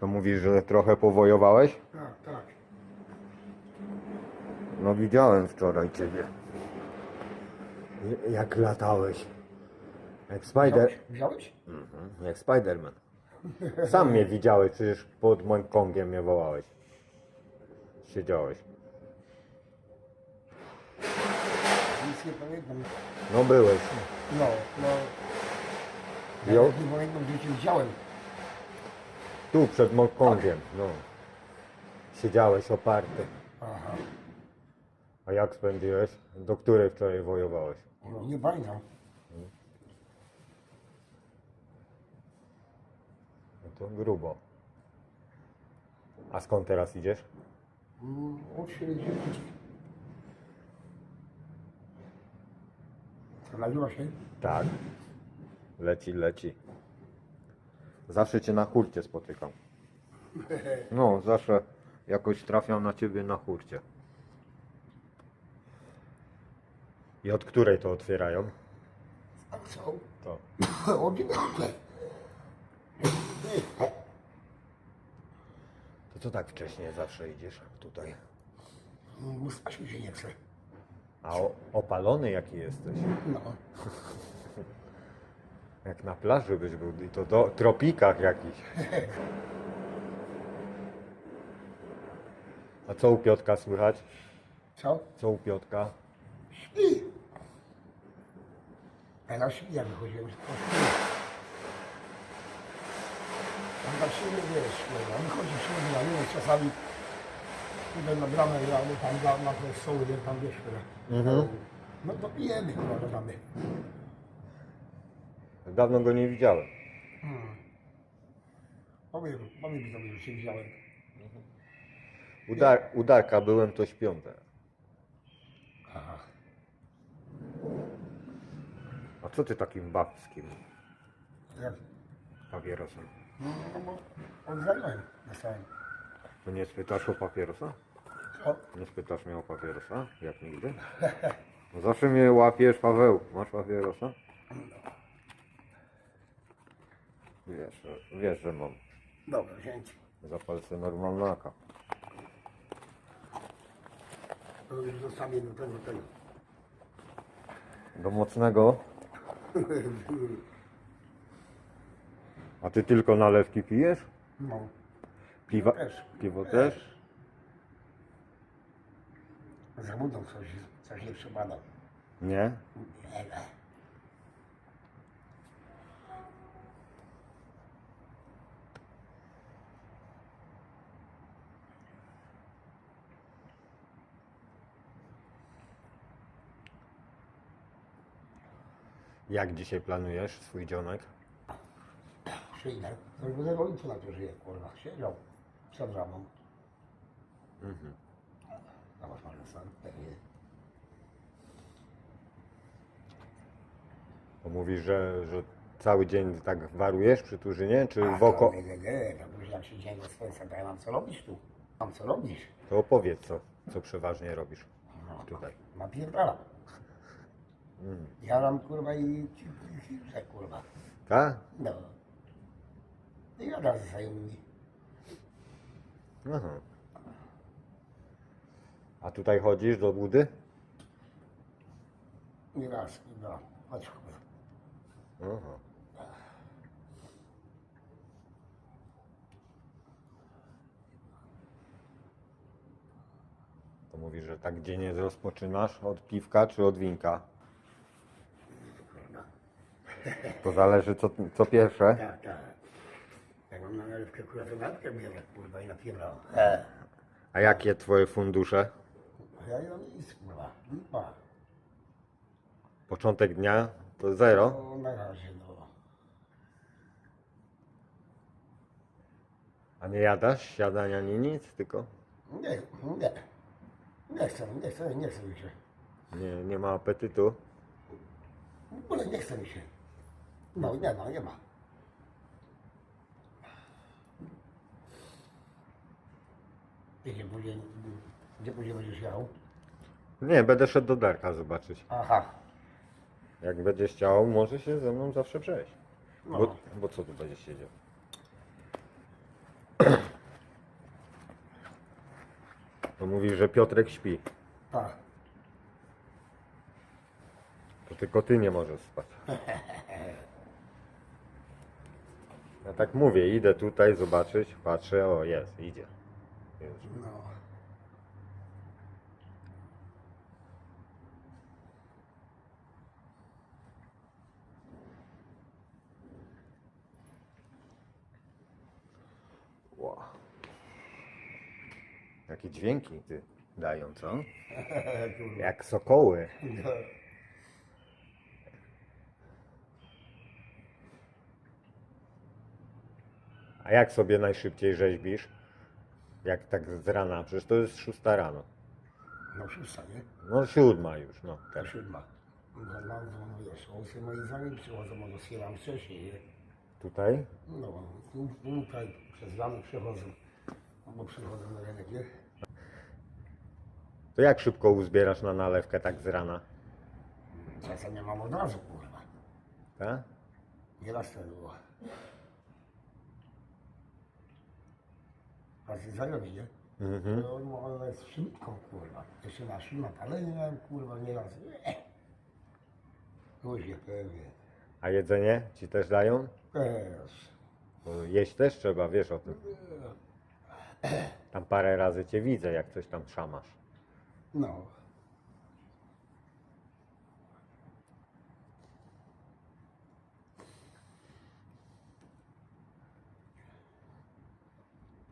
To mówisz, że trochę powojowałeś? Tak, tak. No widziałem wczoraj ciebie. Jak latałeś. Jak Spider... Wziąłeś? Mhm, jak Spiderman. Sam mnie widziałeś, przecież pod moim kongiem mnie wołałeś. Siedziałeś. Nic nie pamiętam. No byłeś. No, no. Ja Jo. nie pamiętam, gdzie cię widziałem. Tu przed moim kongiem, no. Siedziałeś oparty. Aha. A jak spędziłeś? Do której wczoraj wojowałeś? No, nie pamiętam. No to grubo. A skąd teraz idziesz? Mm, Od 40. Co, nagrywa się? Tak. Leci, leci. Zawsze cię na hurcie spotykam. No, zawsze jakoś trafiam na ciebie na hurcie. I od której to otwierają? Co? To. 11. To co tak wcześnie zawsze idziesz tutaj? Spać mi się nie chce. A o, opalony jaki jesteś? No. Jak na plaży byś był i to do tropikach jakichś. A co u Piotka słychać? Co? Co u Piotka? Śpi. Ja śpi, jak wychodziłem. On tak się nie wiesz, no, on wychodzi śpi, na minut czasami idę na bramę, ja tam da, na te stoły, tam wiesz, które. No to pijemy, kurwa, dodamy. Dawno go nie widziałem. Powiem, powiem widzowie, że się widziałem. U, Dar- u Darka byłem to śpiąte. Aha. A co ty takim babskim Jak? papierosem? No, no bo odzajmałem dostałem. To nie spytasz o papierosa? Co? Nie spytasz mnie o papierosa? Jak nigdy? No zawsze mnie łapiesz, Paweł. Masz papierosa? Wiesz, wiesz, że mam. Dobra, wziąć. Zapal sobie normalnaka. To już zostawię do tego, tego. Do mocnego. A ty tylko nalewki pijesz? No. Piwa Też. Piwo też? Za budą coś, coś nie przebadał. Nie? Nie, nie. Jak dzisiaj planujesz swój dzionek? Przyjdę. To już będę ojcu na to żyje, kurwa. Siedział przed ramą. Mhm. Zobacz, może sam pewnie. To mówisz, że, że cały dzień tak warujesz przy Turzynie, czy A, w oko... Nie, nie, nie. To później jak się dzieje swoje, to ja mam co robić tu. Mam co robić. To opowiedz, co, co przeważnie robisz No, tutaj. Napierdalam. Mm. Jaram kurwa i ci- kurwa. Tak? No. I jadam ze znajomymi. Aha. A tutaj chodzisz do budy? Nie raz, dwa. Chodź kurwa. Aha. To mówisz, że tak dzień rozpoczynasz od piwka czy od winka? To zależy co, co pierwsze. Tak, tak. Jak mam na nalewkę kurwa, to natkę bierę kurwa i napierdalam. E. A jakie twoje fundusze? Ja nie mam nic kurwa. Lipa. Początek dnia to zero? No na razie no. A nie jadasz śniadania ani nic, tylko Nie, nie. Nie chcę, nie chcę, nie chcę mi się. nie, nie ma apetytu. W ogóle nie chce mi się. 忙一点忙一点吧。Ty się później, gdzie później będziesz jechał? Nie, będę szedł do Darka zobaczyć. Aha, Jak będziesz chciał, może się ze mną zawsze przejść. no. Bo, bo co tu będzie siedział? To mówi, że Piotrek śpi. Tak. To tylko ty nie możesz spać. Ja tak mówię, idę tutaj zobaczyć, patrzę, o jest, idzie. Już. No. Ła. Jakie dźwięki ty dają, co? Jak sokoły. A jak sobie najszybciej rzeźbisz? Jak tak z rana? Przecież to jest szósta rano. No szósta, nie? No siódma już, no. Teraz. siódma. No, no, no wiesz, osy moim zdaniem przychodzą, może otwieram wcześniej, nie? Tutaj? No, tu, tutaj przez ramy przechodzą. Albo przychodzą na rynek, nie? To jak szybko uzbierasz na nalewkę tak z rana? Czasem nie mam od razu, kurwa. Tak? Nieraz to było. Tacy znajomi, nie? Mhm. No, no, ale jest szybko, kurwa. Jeszcze na na palenie miałem, kurwa, nieraz. Nie. Ludzie pewnie. A jedzenie ci też dają? Też. Bo jeść też trzeba, wiesz o tym. Tam parę razy cię widzę, jak coś tam szamasz. No.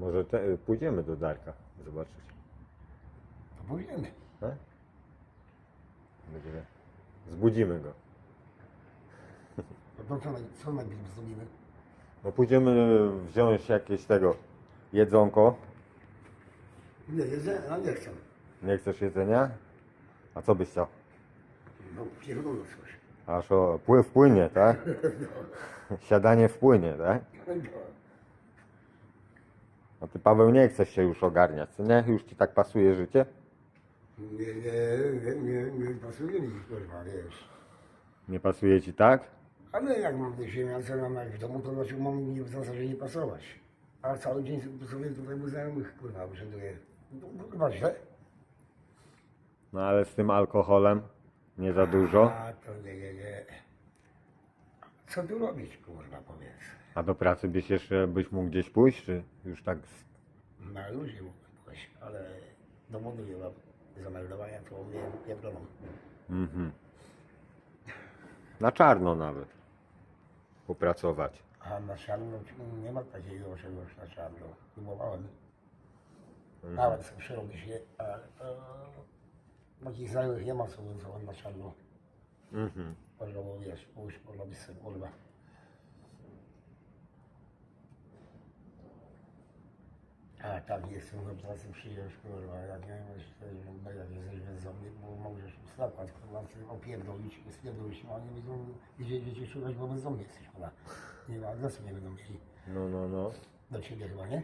Może te, pójdziemy do Darka zobaczyć. To pójdziemy. Tak? Będziemy. Zbudzimy go. No to co, naj- co najpierw zrobimy? No pójdziemy wziąć jakieś tego jedzonko. Nie, jedzenie, no nie chcę. Nie chcesz jedzenia? A co byś chciał? No, pierdolę coś. Aż o, pły- wpłynie, tak? Siadanie wpłynie, tak? A ty Paweł nie chcesz się już ogarniać, co nie? Już ci tak pasuje życie? Nie, nie, nie, nie, nie pasuje mi, kurwa, wiesz. Nie pasuje ci tak? Ale jak mam te ziemiance, mam jak w domu, to znaczy mam mi w zasadzie nie pasować. A cały dzień sobie tutaj u znajomych, kurwa, urzęduję. No, Chyba źle. No ale z tym alkoholem nie za dużo. A to nie, nie, nie. Co tu robić, kurwa, powiedz. A do pracy byś jeszcze byś mógł gdzieś pójść, czy już tak z... Na luzie mógłbym pójść, ale dowodu nie mam zameldowania, to mnie pierdolą. Mhm. Na czarno nawet popracować. A na czarno nie ma takiego czegoś na czarno. Próbowałem. Nawet sobie przerobić, nie? Ale e, takich znajomych nie ma, co na czarno. Mhm. Można było, wiesz, pójść, porobić sobie, kurwa. A tak, jestem do pracy przyjdziesz, kurwa, jak nie wiesz, to jest- jak jesteś bezdomny, bo możesz wstapać, kurwa, sobie opierdolić, spierdolić, a nie będą gdzie cię szukać, bo bezdomny jesteś, kurwa. Nie ma adresu, nie będą mieli No, no, no. do ciebie chyba, nie?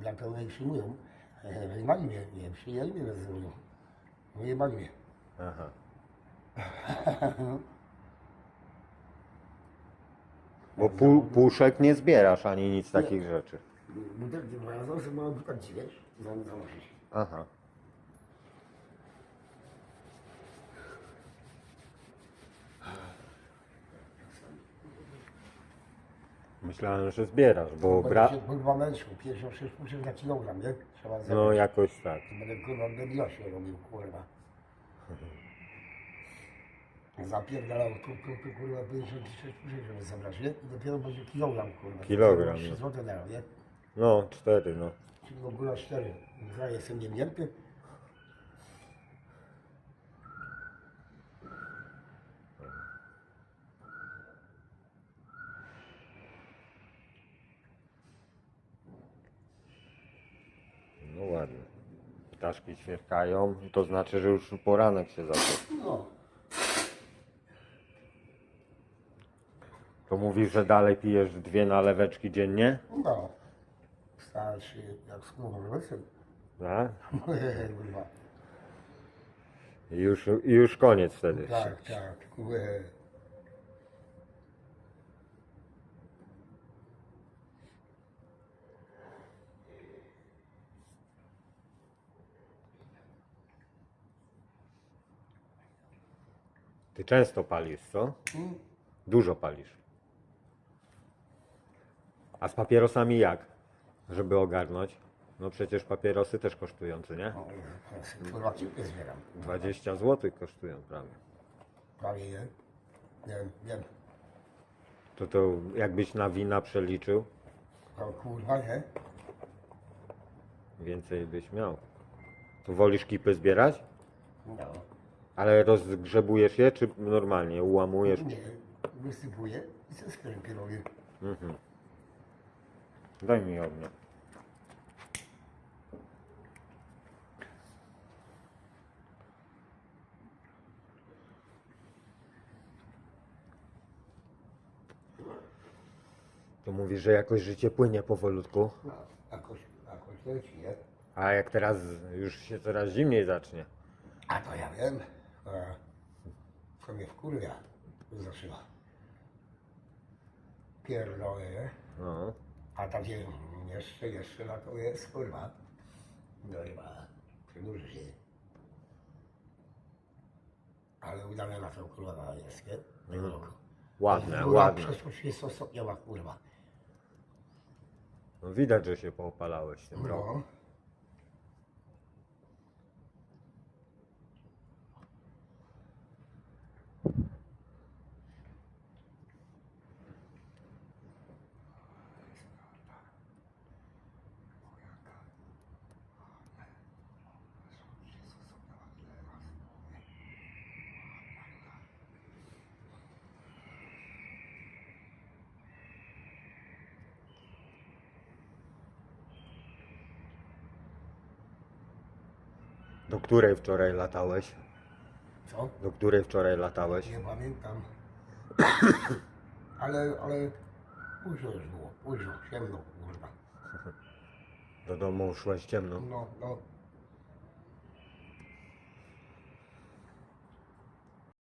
Dlatego nie przyjmują. E, Wyjmali mnie, nie przyjęli mnie bez względu. Wyjebali mnie. Aha. Bo pu, puszek nie zbierasz ani nic takich rzeczy. Butelki sobie mam butelki, wiesz? Zam- Zanosić. Aha. Myślałem, że zbierasz, bo bra... Kurwa męczku, 56 puszek na kilogram, nie? Trzeba No jakoś tak. Będę kurwa debila się robił, kurwa. Zapierdalał tu, tu, tu, kurwa, 56 puszek, żeby zabrać, nie? I dopiero będzie kilogram, kurwa. Kilogram, 3 no. złote dają, nie? No, cztery, no. W ogóle 4. Ja jestem niewierny. No ładnie. Ptaszki ćwierkają, to znaczy, że już poranek się zaczął. No. To mówisz, że dalej pijesz dwie naleweczki dziennie? No starsi, jak skurwysyn. No. A? Już, i już koniec wtedy. Tak, tak. Eee. Ty często palisz, co? Hmm? Dużo palisz. A z papierosami jak? Żeby ogarnąć? No przecież papierosy też kosztują, co nie? O, teraz, kurwa, kipy zbieram. 20 zł kosztują prawie. Prawie je. Wiem, wiem. To to jakbyś na wina przeliczył, To kurwa, nie? więcej byś miał. To wolisz kipy zbierać? No. Ale rozgrzebujesz je, czy normalnie ułamujesz? Nie, wysypuję i ze skrzynki robię. Mhm. Daj mi ognia. To mówisz, że jakoś życie płynie powolutku, jakoś, jakoś leci, nie? a jak teraz już się coraz zimniej zacznie. A to ja wiem. E, co mnie wkurwia zaczyna. Pierdolę, nie? No. A tam gdzie jeszcze, jeszcze na to jest, kurwa. No chyba przedłuży się. Ale udane na to kurwa na jest, nie? Tego roku. Ładne, Góra ładne. Przeszło 30 stopniowa kurwa. No widać, że się poopalałeś tym roku. No. Do której wczoraj latałeś? Co? Do której wczoraj latałeś? Nie pamiętam. ale, ale późno już było, późno, ciemno kurwa. Do domu szłeś ciemno. No, no,